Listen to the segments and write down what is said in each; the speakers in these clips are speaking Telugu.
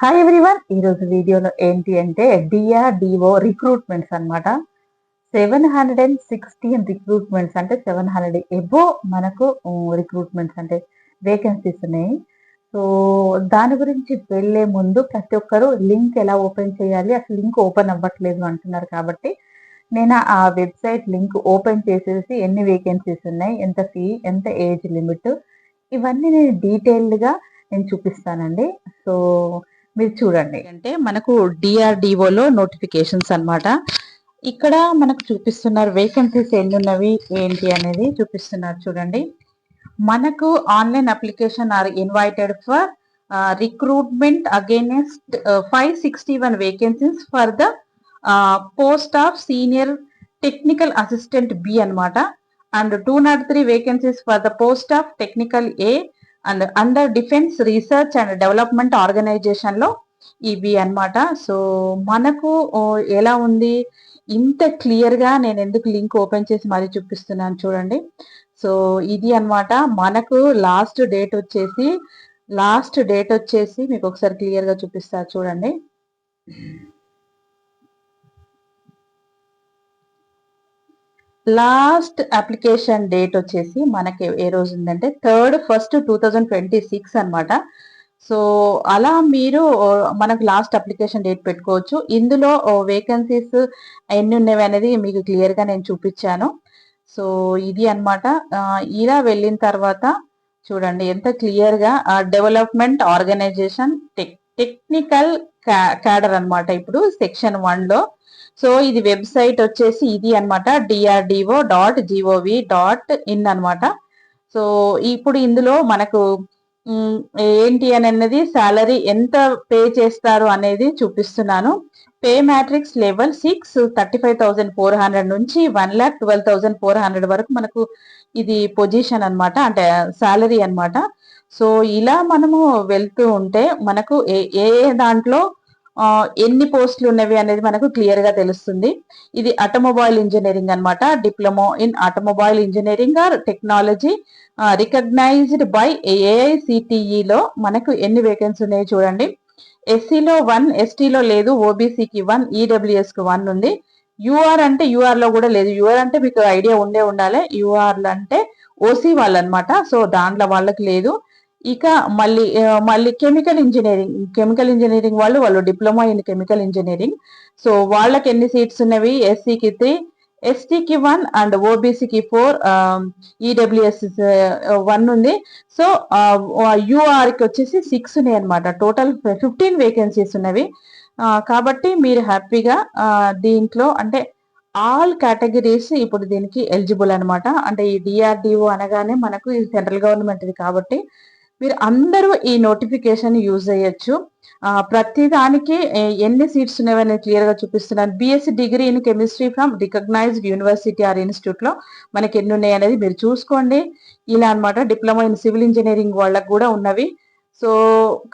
హాయ్ ఎవ్రీవన్ ఈరోజు వీడియోలో ఏంటి అంటే డిఆర్డిఓ రిక్రూట్మెంట్స్ అన్నమాట. Seven hundred and sixteen recruitments అంటే సెవెన్ హండ్రెడ్ ఎబో మనకు రిక్రూట్మెంట్స్ అంటే వేకెన్సీస్ ఉన్నాయి. సో దాని గురించి వెళ్ళే ముందు ప్రతి ఒక్కరు లింక్ ఎలా ఓపెన్ చేయాలి? అసలు లింక్ ఓపెన్ అవ్వట్లేదు అంటున్నారు కాబట్టి నేను ఆ వెబ్సైట్ లింక్ ఓపెన్ చేసేసి ఎన్ని వేకెన్సీస్ ఉన్నాయి ఎంత ఫీ ఎంత ఏజ్ లిమిట్ ఇవన్నీ నేను డీటెయిల్డ్గా నేను చూపిస్తానండి. సో మీరు చూడండి. అంటే మనకు డిఆర్డిఓలో నోటిఫికేషన్స్ అన్నమాట. ఇక్కడ మనకు చూపిస్తున్నారు వేకెన్సీస్ ఎన్ని ఉన్నవి ఏంటి అనేది చూపిస్తున్నారు చూడండి. మనకు online application are invited for recruitment against five sixty one vacancies for the post of senior technical assistant B అన్నమాట. And two nought three vacancies for the post of technical A and under defence research and development ఆర్గనైజేషన్లో ఇవి అన్నమాట. సో మనకు ఎలా ఉంది? ఇంత క్లియర్గా నేను ఎందుకు లింక్ ఓపెన్ చేసి మరీ చూపిస్తున్నాను చూడండి. సో ఇది అన్నమాట. మనకు లాస్ట్ డేట్ వచ్చేసి లాస్ట్ డేట్ వచ్చేసి మీకు ఒకసారి క్లియర్గా చూపిస్తా చూడండి. లాస్ట్ అప్లికేషన్ డేట్ వచ్చేసి మనకి ఏ రోజు ఉందంటే third first two thousand twenty six అనమాట సో అలా మీరు మనకు లాస్ట్ అప్లికేషన్ డేట్ పెట్టుకోవచ్చు. ఇందులో వేకెన్సీస్ ఎన్ని ఉన్నవి అనేది మీకు క్లియర్గా నేను చూపించాను. సో ఇది అన్నమాట. ఇలా వెళ్ళిన తర్వాత చూడండి ఎంత క్లియర్గా డెవలప్మెంట్ ఆర్గనైజేషన్ టెక్నికల్ క్యాడర్ అనమాట ఇప్పుడు సెక్షన్ వన్లో సో ఇది వెబ్సైట్ వచ్చేసి ఇది అన్నమాట DRDO dot gov dot in అనమాట సో ఇప్పుడు ఇందులో మనకు ఏంటి అని అన్నది శాలరీ ఎంత పే చేస్తారు అనేది చూపిస్తున్నాను. Pay matrix level six thirty five thousand four hundred నుంచి one lakh twelve thousand four hundred వరకు మనకు ఇది పొజిషన్ అనమాట అంటే శాలరీ అనమాట సో ఇలా మనము వెళ్తూ ఉంటే మనకు ఏ ఏ దాంట్లో ఎన్ని పోస్టులు ఉన్నవి అనేది మనకు క్లియర్గా తెలుస్తుంది. ఇది ఆటోమొబైల్ ఇంజనీరింగ్ అన్నమాట. Diploma in automobile engineering or technology recognised by AICTE లో మనకు ఎన్ని వేకెన్సీ ఉన్నాయో చూడండి. ఎస్సీలో వన్ ఎస్టీలో లేదు. ఓబీసీకి వన్ ఈడబ్ల్యూఎస్కి వన్ ఉంది. యూఆర్ అంటే యూఆర్లో కూడా లేదు. యూఆర్ అంటే మీకు ఐడియా ఉండే ఉండాలి. యూఆర్ అంటే ఓసీ వాళ్ళు అనమాట సో దాంట్లో వాళ్ళకి లేదు. ఇక మళ్ళీ మళ్ళీ కెమికల్ ఇంజనీరింగ్. కెమికల్ ఇంజనీరింగ్ వాళ్ళు వాళ్ళు diploma in chemical engineering. So వాళ్ళకి ఎన్ని సీట్స్ ఉన్నవి? ఎస్సీకి త్రీ ఎస్టీకి వన్ అండ్ ఓబీసీకి ఫోర్ ఈడబ్ల్యూఎస్ వన్ ఉంది. సో యూఆర్కి వచ్చేసి సిక్స్ ఉన్నాయి అనమాట టోటల్ ఫిఫ్టీన్ వేకెన్సీస్ ఉన్నవి. కాబట్టి మీరు హ్యాపీగా దీంట్లో అంటే ఆల్ కేటగిరీస్ ఇప్పుడు దీనికి ఎలిజిబుల్ అనమాట అంటే ఈ డిఆర్డిఓ అనగానే మనకు ఇది సెంట్రల్ గవర్నమెంట్ది కాబట్టి మీరు అందరూ ఈ నోటిఫికేషన్ యూజ్ చేయొచ్చు. ప్రతిదానికి ప్రతి దానికి ఎన్ని సీట్స్ ఉన్నాయని క్లియర్గా చూపిస్తున్నాను. BSc degree in chemistry from recognised university or ఇన్స్టిట్యూట్లో మనకి ఎన్ని ఉన్నాయి అనేది మీరు చూసుకోండి. ఇలా అన్నమాట డిప్లొమా ఇన్ సివిల్ ఇంజనీరింగ్ వాళ్ళకు కూడా ఉన్నవి. సో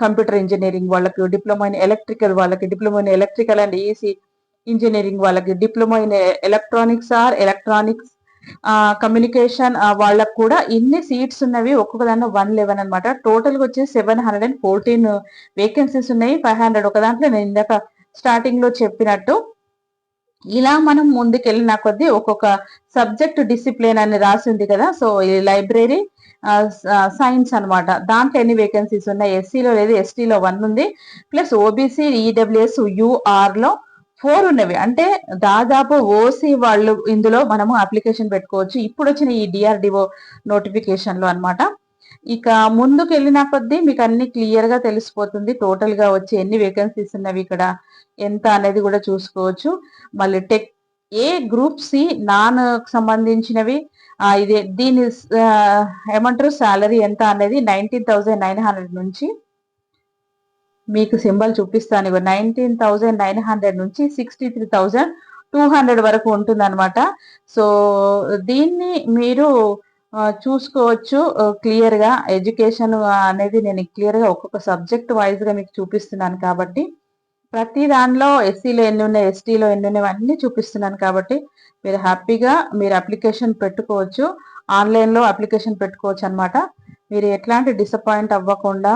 కంప్యూటర్ ఇంజనీరింగ్ వాళ్ళకి డిప్లొమా ఇన్ ఎలక్ట్రికల్ వాళ్ళకి diploma in electrical and EC engineering వాళ్ళకి diploma in electronics or electronics communication వాళ్ళకు కూడా ఇన్ని సీట్స్ ఉన్నవి ఒక్కొక్క దాంట్లో వన్ లెవెన్ అనమాట టోటల్గా వచ్చేసి seven hundred and fourteen vacancies ఉన్నాయి ఫైవ్ హండ్రెడ్ ఒక దాంట్లో. నేను ఇందాక స్టార్టింగ్లో చెప్పినట్టు ఇలా మనం ముందుకెళ్ళిన కొద్దీ ఒక్కొక్క సబ్జెక్ట్ డిసిప్లిన్ అని రాసి ఉంది కదా. సో ఈ లైబ్రరీ సైన్స్ అనమాట దాంట్లో ఎన్ని వేకెన్సీస్ ఉన్నాయి? ఎస్సీలో లేదు ఎస్టీలో వన్ ఉంది. ప్లస్ ఓబీసీ ఈడబ్ల్యూఎస్ యూఆర్లో ఫోర్ ఉన్నవి అంటే దాదాపు ఓసీ వాళ్ళు ఇందులో మనము అప్లికేషన్ పెట్టుకోవచ్చు. ఇప్పుడు వచ్చిన ఈ డిఆర్డిఓ నోటిఫికేషన్లు అనమాట అన్నమాట. ఇక ముందుకు వెళ్ళిన కొద్దీ మీకు అన్ని క్లియర్గా తెలిసిపోతుంది. టోటల్గా వచ్చి ఎన్ని వేకెన్సీస్ ఉన్నవి ఇక్కడ ఎంత అనేది కూడా చూసుకోవచ్చు. మళ్ళీ tech A group C non సంబంధించినవి ఇది దీని ఏమంటారు? శాలరీ ఎంత అనేది నైన్టీన్ థౌసండ్ నైన్ హండ్రెడ్ నుంచి మీకు సింబల్ చూపిస్తాను. ఇగో నైన్టీన్ థౌజండ్ నైన్ హండ్రెడ్ నుంచి sixty three thousand two hundred వరకు ఉంటుందన్నమాట. సో దీన్ని మీరు చూసుకోవచ్చు క్లియర్గా. ఎడ్యుకేషన్ అనేది నేను క్లియర్గా ఒక్కొక్క సబ్జెక్ట్ వైజ్గా మీకు చూపిస్తున్నాను కాబట్టి. ప్రతి దానిలో ఎస్సీలో ఎన్ని ఉన్నాయి ఎస్టీలో ఎన్ని ఉన్నాయి చూపిస్తున్నాను కాబట్టి మీరు హ్యాపీగా మీరు అప్లికేషన్ పెట్టుకోవచ్చు. ఆన్లైన్లో అప్లికేషన్ పెట్టుకోవచ్చు అనమాట మీరు ఎట్లాంటి డిసప్పాయింట్ అవ్వకుండా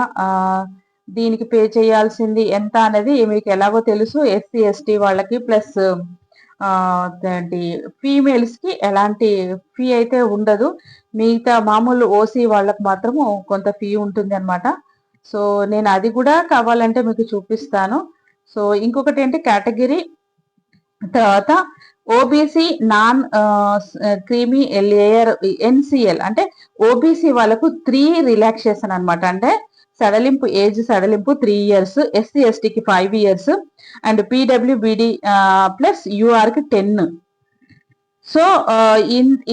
దీనికి పే చేయాల్సింది ఎంత అనేది మీకు ఎలాగో తెలుసు. ఎస్సీ ఎస్టీ వాళ్ళకి ప్లస్ ఏంటి ఫీమేల్స్కి ఎలాంటి ఫీ అయితే ఉండదు. మిగతా మామూలు ఓసీ వాళ్ళకి మాత్రము కొంత ఫీ ఉంటుంది అనమాట సో నేను అది కూడా కావాలంటే మీకు చూపిస్తాను. సో ఇంకొకటి ఏంటి కేటగిరీ తర్వాత OBC non creamy layer NCL అంటే ఓబీసీ వాళ్ళకు త్రీ రిలాక్సేషన్ అనమాట అంటే సడలింపు ఏజ్ సడలింపు త్రీ ఇయర్స్ ఎస్సీ ఎస్టీకి ఫైవ్ ఇయర్స్ అండ్ పీడబ్ల్యూబిడి ప్లస్ యూఆర్కి టెన్ సో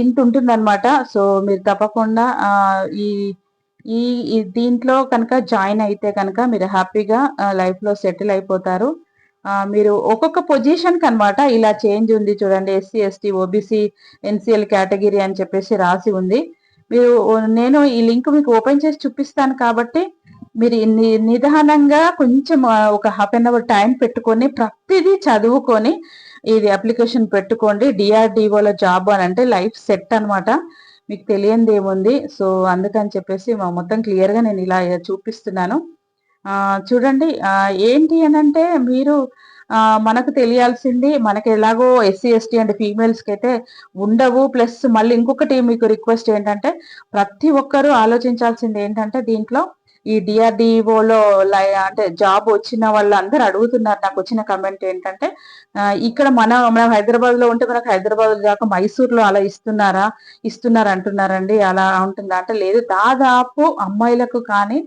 ఇంత ఉంటుంది అనమాట సో మీరు తప్పకుండా ఈ ఈ దీంట్లో కనుక జాయిన్ అయితే కనుక మీరు హ్యాపీగా లైఫ్లో సెటిల్ అయిపోతారు. మీరు ఒక్కొక్క పొజిషన్ అనమాట ఇలా చేంజ్ ఉంది చూడండి SC ST OBC NCL category అని చెప్పేసి రాసి ఉంది. మీరు నేను ఈ లింక్ మీకు ఓపెన్ చేసి చూపిస్తాను కాబట్టి మీరు నిదానంగా కొంచెం ఒక హాఫ్ అన్ అవర్ టైం పెట్టుకొని ప్రతిదీ చదువుకొని ఇది అప్లికేషన్ పెట్టుకోండి. డిఆర్డిఓలో జాబ్ అని అంటే లైఫ్ సెట్ అనమాట మీకు తెలియంది ఏముంది? సో అందుకని చెప్పేసి మొత్తం క్లియర్గా నేను ఇలా చూపిస్తున్నాను. చూడండి ఏంటి అని అంటే మీరు మనకు తెలియాల్సింది మనకి ఎలాగో ఎస్సీ ఎస్టీ అండ్ ఫీమేల్స్కి అయితే ఉండవు. ప్లస్ మళ్ళీ ఇంకొకటి మీకు రిక్వెస్ట్ ఏంటంటే ప్రతి ఒక్కరూ ఆలోచించాల్సింది ఏంటంటే దీంట్లో ఈ డిఆర్డిఓలో అంటే జాబ్ వచ్చిన వాళ్ళు అందరు అడుగుతున్నారు నాకు వచ్చిన కమెంట్ ఏంటంటే ఇక్కడ మన మనం హైదరాబాద్లో ఉంటే మనకు హైదరాబాద్ కాక మైసూర్లో అలా ఇస్తున్నారా? ఇస్తున్నారు అంటున్నారండి అలా ఉంటుందా? అంటే లేదు దాదాపు అమ్మాయిలకు కానీ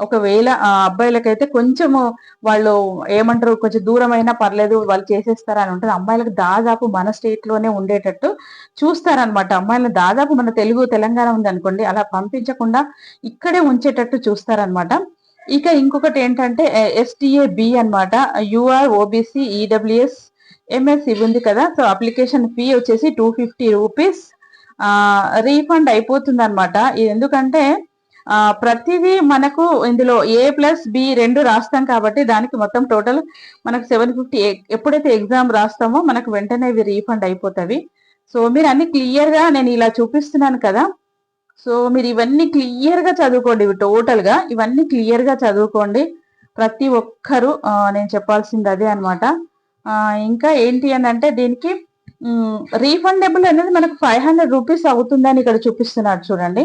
ఒకవేళ ఆ అబ్బాయిలకైతే కొంచెము వాళ్ళు ఏమంటారు కొంచెం దూరమైనా పర్లేదు వాళ్ళు చేసేస్తారా అని ఉంటుంది అమ్మాయిలకు దాదాపు మన స్టేట్లోనే ఉండేటట్టు చూస్తారనమాట అమ్మాయిలను దాదాపు మన తెలుగు తెలంగాణ ఉంది అనుకోండి అలా పంపించకుండా ఇక్కడే ఉంచేటట్టు చూస్తారనమాట ఇక ఇంకొకటి ఏంటంటే ఎస్టీఏ బి అనమాట యూఆర్ ఓబీసీ ఈడబ్ల్యూఎస్ ఎంఎస్ ఇవి ఉంది కదా. సో అప్లికేషన్ ఫీ వచ్చేసి టూ ఫిఫ్టీ రూపీస్ రీఫండ్ అయిపోతుంది అనమాట ఎందుకంటే ప్రతిదీ మనకు ఇందులో ఏ ప్లస్ బి రెండు రాస్తాం కాబట్టి దానికి మొత్తం టోటల్ మనకు సెవెన్ ఫిఫ్టీ ఎప్పుడైతే ఎగ్జామ్ రాస్తామో మనకు వెంటనే ఇవి రీఫండ్ అయిపోతాయి. సో మీరు అన్ని క్లియర్గా నేను ఇలా చూపిస్తున్నాను కదా. సో మీరు ఇవన్నీ క్లియర్గా చదువుకోండి. ఇవి ఇవన్నీ క్లియర్గా చదువుకోండి. ప్రతి ఒక్కరు నేను చెప్పాల్సింది అదే అనమాట ఇంకా ఏంటి అని అంటే దీనికి రీఫండబుల్ అనేది మనకు ఫైవ్ హండ్రెడ్ రూపీస్ అవుతుందని ఇక్కడ చూపిస్తున్నారు చూడండి.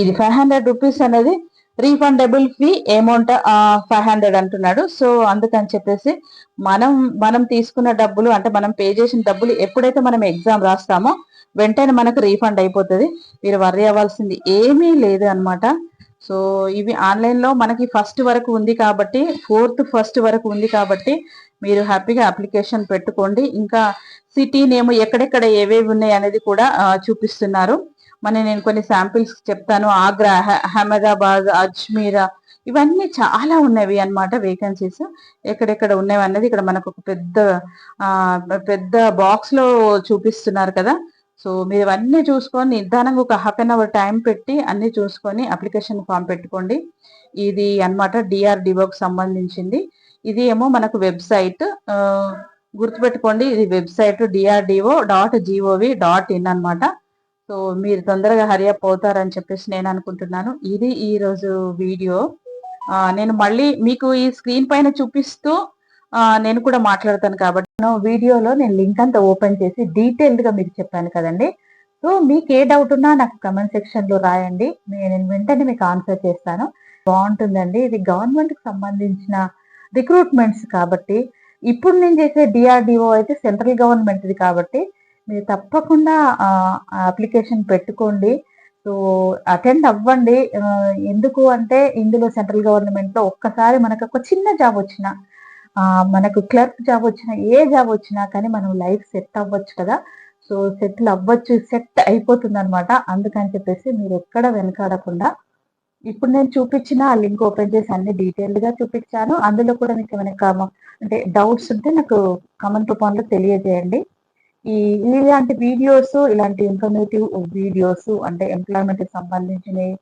ఇది ఫైవ్ హండ్రెడ్ రూపీస్ అనేది refundable fee amount five hundred అంటున్నాడు. సో అందుకని చెప్పేసి మనం మనం తీసుకున్న డబ్బులు అంటే మనం పే చేసిన డబ్బులు ఎప్పుడైతే మనం ఎగ్జామ్ రాస్తామో వెంటనే మనకు రీఫండ్ అయిపోతుంది. మీరు వర్రీ అవ్వాల్సింది ఏమీ లేదు అనమాట సో ఇవి ఆన్లైన్లో మనకి ఫస్ట్ వరకు ఉంది కాబట్టి ఫోర్త్ ఫస్ట్ వరకు ఉంది కాబట్టి మీరు హ్యాపీగా అప్లికేషన్ పెట్టుకోండి. ఇంకా సిటీ నేమ్ ఎక్కడెక్కడ ఏవేవి ఉన్నాయి అనేది కూడా చూపిస్తున్నారు. మన నేను కొన్ని శాంపిల్స్ చెప్తాను. ఆగ్రా అహ్మదాబాద్ అజ్మీరా ఇవన్నీ చాలా ఉన్నవి అనమాట వేకెన్సీస్ ఎక్కడెక్కడ ఉన్నవి అన్నది ఇక్కడ మనకు ఒక పెద్ద పెద్ద బాక్స్లో చూపిస్తున్నారు కదా. సో మీరు అవన్నీ చూసుకొని నిదానంగా ఒక హాఫ్ అన్ అవర్ టైం పెట్టి అన్ని చూసుకొని అప్లికేషన్ ఫామ్ పెట్టుకోండి. ఇది అనమాట డిఆర్డిఓకి సంబంధించింది. ఇది ఏమో మనకు వెబ్సైట్ గుర్తుపెట్టుకోండి. ఇది website DRDO dot gov dot in అనమాట సో మీరు తొందరగా హరియప్ అవుతారని చెప్పేసి నేను అనుకుంటున్నాను. ఇది ఈ రోజు వీడియో. నేను మళ్ళీ మీకు ఈ స్క్రీన్ పైన చూపిస్తూ నేను కూడా మాట్లాడతాను కాబట్టి వీడియోలో నేను లింక్ అంతా ఓపెన్ చేసి డీటెయిల్డ్గా మీకు చెప్పాను కదండి. సో మీకు ఏ డౌట్ ఉన్నా నాకు కమెంట్ సెక్షన్లో రాయండి. నేను వెంటనే మీకు ఆన్సర్ చేస్తాను. బాగుంటుందండి. ఇది గవర్నమెంట్కి సంబంధించిన రిక్రూట్మెంట్స్ కాబట్టి ఇప్పుడు నేను చేసే డిఆర్డిఓ అయితే సెంట్రల్ గవర్నమెంట్ది కాబట్టి మీరు తప్పకుండా అప్లికేషన్ పెట్టుకోండి. సో అటెండ్ అవ్వండి. ఎందుకు అంటే ఇందులో సెంట్రల్ గవర్నమెంట్లో ఒక్కసారి మనకు ఒక చిన్న జాబ్ వచ్చిన మనకు క్లర్క్ జాబ్ వచ్చినా ఏ జాబ్ వచ్చినా కానీ మనం లైఫ్ సెట్ అవ్వచ్చు కదా. సో సెటిల్ అవ్వచ్చు సెట్ అయిపోతుంది అనమాట అందుకని చెప్పేసి మీరు ఎక్కడ వెనకాడకుండా ఇప్పుడు నేను చూపించిన ఆ లింక్ ఓపెన్ చేసి అన్ని డీటెయిల్డ్గా చూపించాను. అందులో కూడా మీకు ఏమైనా అంటే డౌట్స్ ఉంటే నాకు కామెంట్ రూపంలో తెలియజేయండి. ఈ ఇలాంటి వీడియోస్ ఇలాంటి ఇన్ఫర్మేటివ్ వీడియోస్ అంటే ఎంప్లాయ్మెంట్ సంబంధించినవి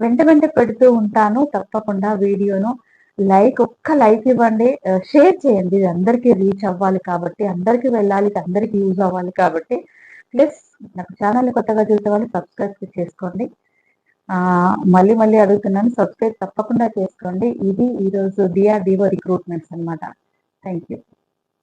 వెంట వెంట పెడుతూ ఉంటాను. తప్పకుండా వీడియోను లైక్ ఒక్క లైక్ ఇవ్వండి. షేర్ చేయండి. ఇది అందరికీ రీచ్ అవ్వాలి కాబట్టి అందరికీ వెళ్ళాలి అందరికీ యూజ్ అవ్వాలి కాబట్టి ప్లస్ నాకు ఛానల్ కొత్తగా చూసే వాళ్ళు సబ్స్క్రైబ్ చేసుకోండి. మళ్ళీ మళ్ళీ అడుగుతున్నాను. సబ్స్క్రైబ్ తప్పకుండా చేసుకోండి. ఇది ఈరోజు డిఆర్డిఓ రిక్రూట్మెంట్స్ అనమాట థ్యాంక్ యూ